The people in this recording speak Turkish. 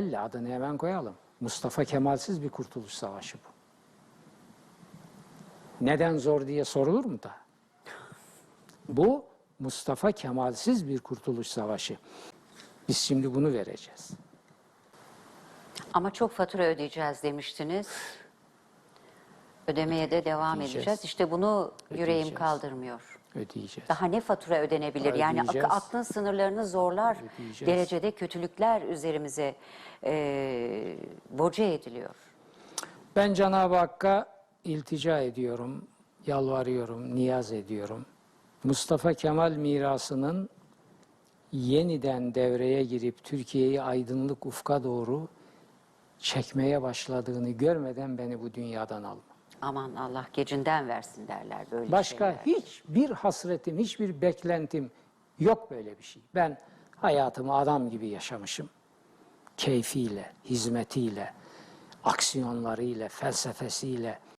Elle adını hemen koyalım. Mustafa Kemalsiz bir kurtuluş savaşı bu. Neden zor diye sorulur mu da? Bu Mustafa Kemalsiz bir kurtuluş savaşı. Biz şimdi bunu vereceğiz. Ama çok fatura ödeyeceğiz demiştiniz. Ödemeye de devam Ödeyeceğiz. edeceğiz. İşte bunu yüreğim Ödeyeceğiz. kaldırmıyor. Ödeyeceğiz. Daha ne fatura ödenebilir? Yani ak- aklın sınırlarını zorlar Ödeyeceğiz. derecede kötülükler üzerimize e, boca ediliyor. Ben Cenab-ı Hakk'a iltica ediyorum, yalvarıyorum, niyaz ediyorum. Mustafa Kemal mirasının yeniden devreye girip Türkiye'yi aydınlık ufka doğru çekmeye başladığını görmeden beni bu dünyadan alma. Aman Allah gecinden versin derler böyle Başka şeyler. hiçbir hasretim, hiçbir beklentim yok böyle bir şey. Ben hayatımı adam gibi yaşamışım. Keyfiyle, hizmetiyle, aksiyonlarıyla, felsefesiyle,